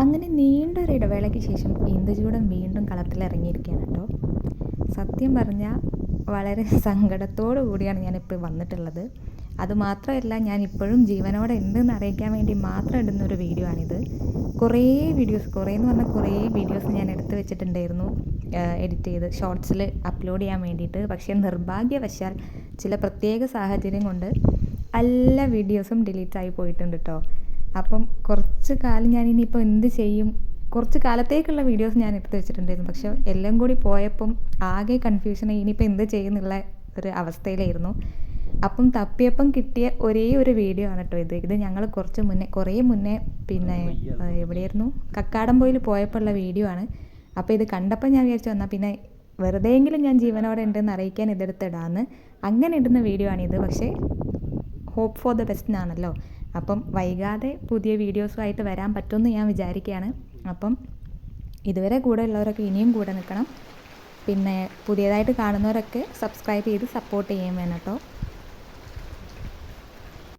അങ്ങനെ നീണ്ടൊരു ഇടവേളയ്ക്ക് ശേഷം ഇന്ദുചൂടൻ വീണ്ടും കളത്തിലിറങ്ങിയിരിക്കുകയാണ് കേട്ടോ. സത്യം പറഞ്ഞാൽ വളരെ സങ്കടത്തോടു കൂടിയാണ് ഞാനിപ്പോൾ വന്നിട്ടുള്ളത്. അതുമാത്രമല്ല ഞാൻ ഇപ്പോഴും ജീവനോടെ ഉണ്ടെന്ന് അറിയിക്കാൻ വേണ്ടി മാത്രം ഇടുന്ന ഒരു വീഡിയോ ആണിത്. കുറേ വീഡിയോസ് കുറേ എന്ന് പറഞ്ഞാൽ കുറേ വീഡിയോസ് ഞാൻ എടുത്തു വെച്ചിട്ടുണ്ടായിരുന്നു എഡിറ്റ് ചെയ്ത് ഷോർട്സിൽ അപ്ലോഡ് ചെയ്യാൻ വേണ്ടിയിട്ട്. പക്ഷേ നിർഭാഗ്യവശാൽ ചില പ്രത്യേക സാഹചര്യം കൊണ്ട് എല്ലാ വീഡിയോസും ഡിലീറ്റ് ആയി പോയിട്ടുണ്ട് കേട്ടോ. അപ്പം കുറച്ച് കാലം ഞാൻ ഇനിയിപ്പോൾ എന്ത് ചെയ്യും? കുറച്ച് കാലത്തേക്കുള്ള വീഡിയോസ് ഞാൻ എടുത്ത് വെച്ചിട്ടുണ്ടായിരുന്നു. പക്ഷെ എല്ലാം കൂടി പോയപ്പം ആകെ കൺഫ്യൂഷനായി ഇനിയിപ്പോൾ എന്ത് ചെയ്യുന്നുള്ള ഒരു അവസ്ഥയിലായിരുന്നു. അപ്പം തപ്പിയപ്പം കിട്ടിയ ഒരേ ഒരു വീഡിയോ ആണ് കേട്ടോ ഇത്. ഇത് ഞങ്ങൾ കുറച്ച് മുന്നേ കുറേ മുന്നേ പിന്നെ എവിടെയായിരുന്നു? കക്കാടംപോയിൽ പോയപ്പോൾ ഉള്ള വീഡിയോ ആണ്. അപ്പോൾ ഇത് കണ്ടപ്പോൾ ഞാൻ വിചാരിച്ചു വന്നാൽ പിന്നെ വെറുതെയെങ്കിലും ഞാൻ ജീവനോടെ ഉണ്ടെന്ന് അറിയിക്കാൻ ഇതെടുത്തിടാന്ന് അങ്ങനെ ഇടുന്ന വീഡിയോ ആണിത് പക്ഷേ ഹോപ്പ് ഫോർ ദ ബെസ്റ്റ് ആണല്ലോ അപ്പം വൈകാതെ പുതിയ വീഡിയോസുമായിട്ട് വരാൻ പറ്റുമെന്ന് ഞാൻ വിചാരിക്കുകയാണ്. അപ്പം ഇതുവരെ കൂടെ ഉള്ളവരൊക്കെ ഇനിയും കൂടെ നിൽക്കണം. പിന്നെ പുതിയതായിട്ട് കാണുന്നവരൊക്കെ സബ്സ്ക്രൈബ് ചെയ്ത് സപ്പോർട്ട് ചെയ്യാൻ വേണം കേട്ടോ.